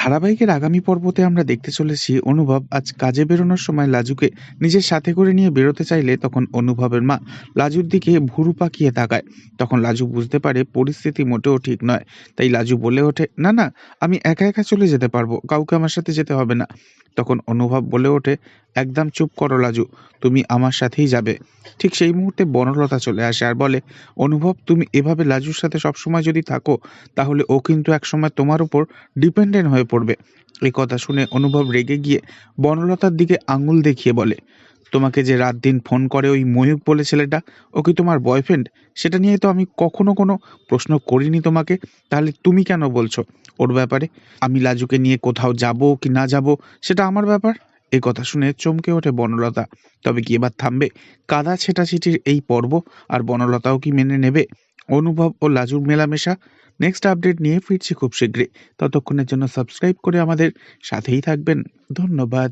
ধারাবাহিকের আগামী পর্বতে আমরা দেখতে চলেছি অনুভব। আজ কাজে বেরোনোর সময় লাজুকে নিজের সাথে করে নিয়ে বেরোতে চাইলে তখন অনুভবের মা লাজুর দিকে ভুরু পাকিয়ে তাকায়। তখন লাজু বুঝতে পারে পরিস্থিতি মোটেও ঠিক নয়। তাই লাজু বলে ওঠে, না না, আমি একা একা চলে যেতে পারব, কাউকে আমার সাথে যেতে হবে না। তখন অনুভব বলে ওঠে, একদম চুপ করো লাজু, তুমি আমার সাথেই যাবে। ঠিক সেই মুহূর্তে বনলতা চলে আসে আর বলে, অনুভব, তুমি এভাবে লাজুর সাথে সবসময় যদি থাকো, তাহলে ও কিন্তু একসময় তোমার উপর ডিপেন্ডেন্ট হয়ে পড়বে। এই কথা শুনে অনুভব রেগে গিয়ে বনলতার দিকে আঙুল দেখিয়ে বলে, তোমাকে যে রাত দিন ফোন করে ওই ময়ূক বলে ছেলেটা, ও কি তোমার বয়ফ্রেন্ড সেটা নিয়ে তো আমি কখনো কোনো প্রশ্ন করিনি তোমাকে। তাহলে তুমি কেন বলছো? ওর ব্যাপারে? আমি লাজুকে নিয়ে কোথাও যাব কি না যাব, সেটা আমার ব্যাপার? এই কথা শুনে চমকে ওঠে বনলতা। তবে কি এবার থামবে? কাদা ছেটাছিটির এই পর্ব, আর বনলতাও কি মেনে নেবে? অনুভব ও লাজুর মেলামেশা নেক্সট আপডেট নিয়ে ফিরছি খুব শীঘ্রই। ততক্ষণের জন্য সাবস্ক্রাইব করে আমাদের সাথেই থাকবেন। ধন্যবাদ।